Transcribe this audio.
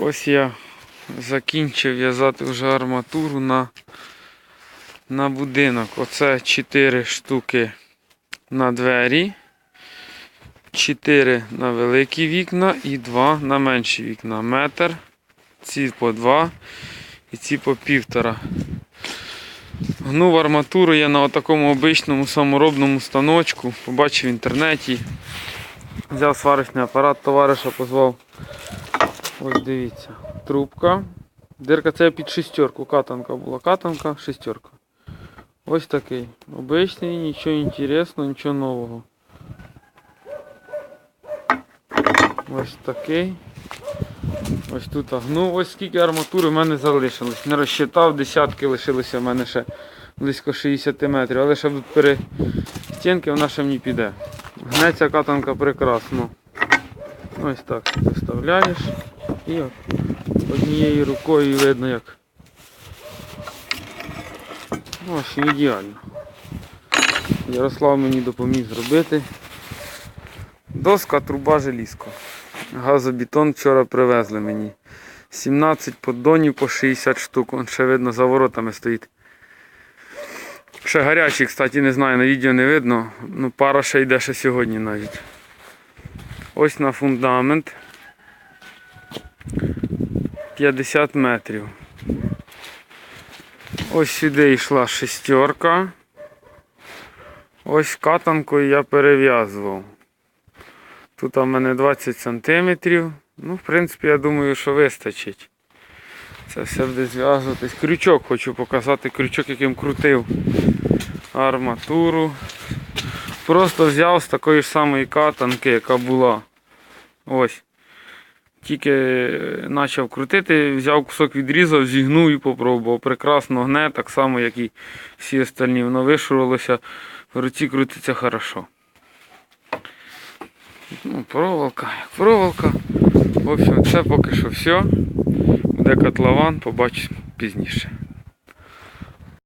Ось я закінчив в'язати вже арматуру на, на будинок. Оце 4 штуки на двері, 4 на великі вікна і 2 на менші вікна. Метр, ці по 2 і ці по півтора. Гнув арматуру я на такому обичному саморобному станочку. Побачив в інтернеті. Взяв сварочний апарат, товариша позвав. Ось дивіться. Трубка. Дирка це під шестерку. Катанка була. Катанка, шестерка. Ось такий. Обичний, нічого інтересного, нічого нового. Ось такий. Ось тут гнув. Ось скільки арматури в мене залишилось. Не розчитав, десятки лишилося в мене ще близько 60 метрів. Але ще перестінки вона ще мені піде. Гнеться катанка прекрасно. Ось так ти вставляєш і однією рукою видно як. Ось ідеально. Ярослав мені допоміг зробити. Доска, труба, желізко. Газобетон вчора привезли мені. 17 поддонів по 60 штук. Вон ще видно за воротами стоїть. Ще гарячий, кстати, не знаю, на відео не видно. Ну, пара ще йде ще сьогодні навіть. Ось на фундамент. 50 метрів. Ось сюди йшла шестерка. Ось катанкою я перев'язував. Тут у мене 20 сантиметрів. Ну, в принципі, я думаю, що вистачить. Це все буде зв'язуватись. Крючок хочу показати, крючок, яким крутив арматуру. Просто взяв з такої ж самої катанки, яка була. Ось. Тільки почав крутити, взяв кусок відрізав, зігнув і попробував. Прекрасно гне, так само, як і всі остальні. Воно вишурувалося, в руці крутиться хорошо. Ну, проволока, як проволока. В общем, це поки що все. Буде котлован, побачимо пізніше.